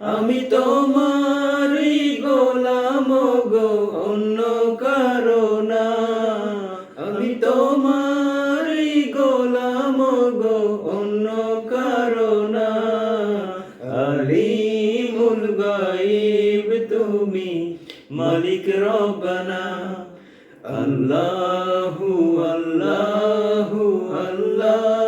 আমি তোমারি গোলাম গো, অন্য কারণা। আমি তোমারি গোলাম গো, অন্য কারণা। আলিমুল গাইব তুমি মালিক রব্বানা। আল্লাহু আল্লাহু আল্লাহু।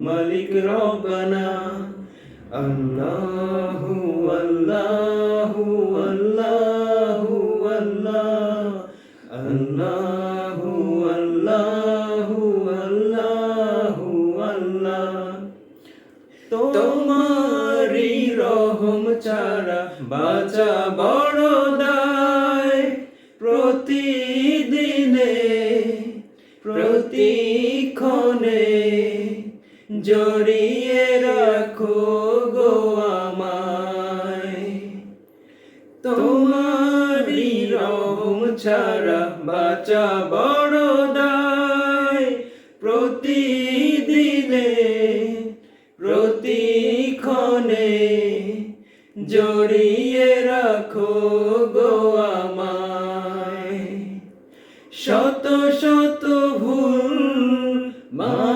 মালিক রব্বানা, আল্লাহু আল্লাহু আল্লাহু আল্লাহ, আল্লাহু আল্লাহু আল্লাহু আল্লাহ। তোমারি রহম ছাড়া বাঁচা বড় দায়। প্রতিদিনে প্রতিক্ষণে জড়িয়ে রাখো গো আমায়। তোমারি রহম ছাড়া বাঁচা বড় দায়। প্রতিদিনে, প্রতিক্ষণে জড়িয়ে রাখো গো আমায়। শত শত ভুল মাফ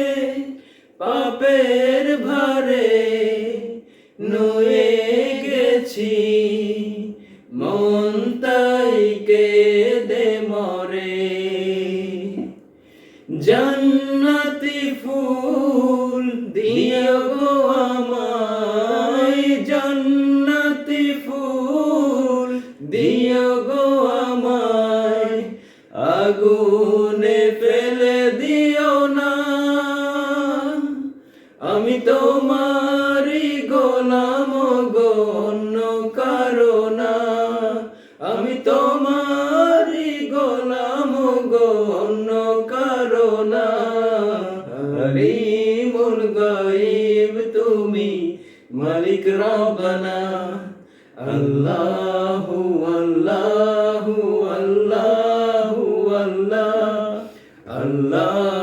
পাপের ভারে নুয়ে গেছি মন তাই কেঁদে ছাড়ো না, আমি তোমার গোলাম গো, অন্য কারও না। আলিমুল গাইব তুমি মালিক রবনা। আল্লাহ আল্লাহ আল্লাহু আল্লাহ। আল্লাহ